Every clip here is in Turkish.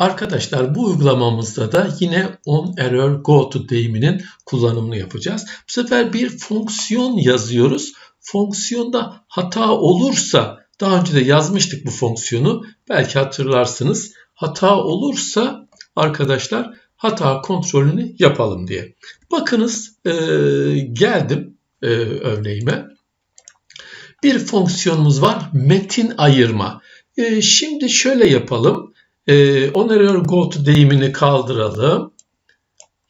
Arkadaşlar bu uygulamamızda da yine on error go to deyiminin kullanımını yapacağız. Bu sefer bir fonksiyon yazıyoruz. Fonksiyonda hata olursa daha önce de yazmıştık bu fonksiyonu. Belki hatırlarsınız. Hata olursa arkadaşlar hata kontrolünü yapalım diye. Bakınız e, geldim e, örneğime. Bir fonksiyonumuz var metin ayırma. E, şimdi şöyle yapalım. E, on go to deyimini kaldıralım.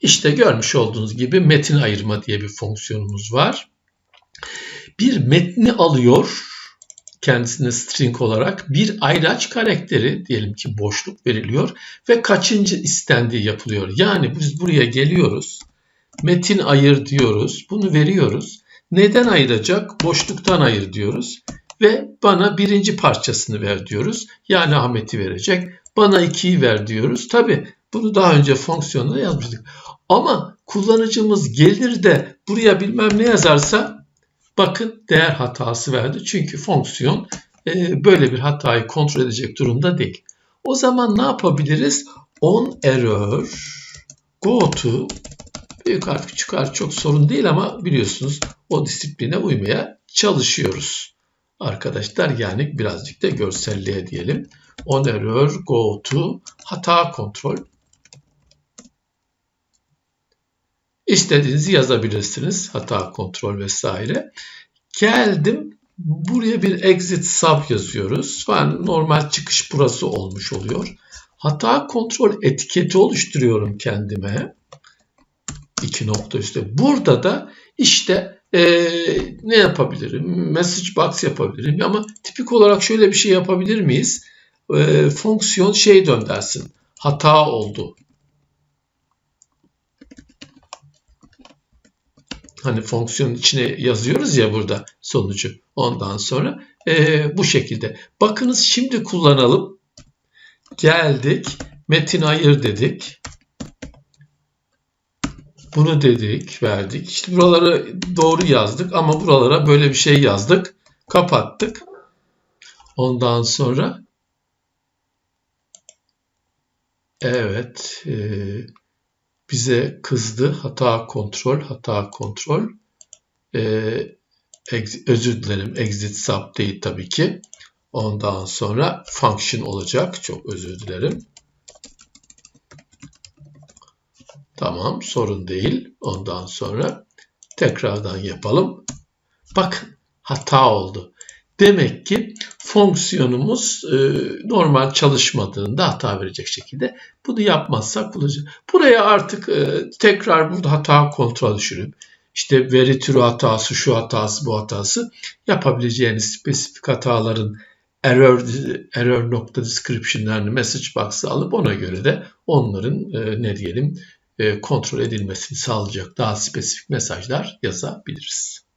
İşte görmüş olduğunuz gibi metin ayırma diye bir fonksiyonumuz var. Bir metni alıyor kendisine string olarak bir ayraç karakteri diyelim ki boşluk veriliyor ve kaçıncı istendiği yapılıyor. Yani biz buraya geliyoruz. Metin ayır diyoruz. Bunu veriyoruz. Neden ayıracak? Boşluktan ayır diyoruz. Ve bana birinci parçasını ver diyoruz. Yani Ahmet'i verecek. Bana ikiyi ver diyoruz. Tabi bunu daha önce fonksiyonda yazmıştık. Ama kullanıcımız gelir de buraya bilmem ne yazarsa bakın değer hatası verdi. Çünkü fonksiyon e, böyle bir hatayı kontrol edecek durumda değil. O zaman ne yapabiliriz? On error go to büyük harf küçük harf çok sorun değil ama biliyorsunuz o disipline uymaya çalışıyoruz. Arkadaşlar yani birazcık da görselliğe diyelim. On error go to hata kontrol. İstediğinizi yazabilirsiniz. Hata kontrol vesaire. Geldim. Buraya bir exit sub yazıyoruz. Yani normal çıkış burası olmuş oluyor. Hata kontrol etiketi oluşturuyorum kendime. İki nokta üstte. Burada da işte e, ne yapabilirim? Message box yapabilirim ama tipik olarak şöyle bir şey yapabilir miyiz? E, fonksiyon şey döndersin. Hata oldu. Hani fonksiyonun içine yazıyoruz ya burada sonucu. Ondan sonra e, bu şekilde. Bakınız şimdi kullanalım. Geldik. Metin ayır dedik. Bunu dedik, verdik. İşte buraları doğru yazdık ama buralara böyle bir şey yazdık. Kapattık. Ondan sonra evet e, bize kızdı. Hata kontrol, hata kontrol. E, özür dilerim. Exit sub değil tabii ki. Ondan sonra function olacak. Çok özür dilerim. Tamam sorun değil. Ondan sonra tekrardan yapalım. Bakın hata oldu. Demek ki fonksiyonumuz e, normal çalışmadığında hata verecek şekilde. Bunu yapmazsak kullanıcı. Buraya artık e, tekrar burada hata kontrol düşürüp işte veri türü hatası, şu hatası, bu hatası yapabileceğiniz spesifik hataların error error nokta description'larını message box'a alıp ona göre de onların e, ne diyelim e, kontrol edilmesini sağlayacak daha spesifik mesajlar yazabiliriz.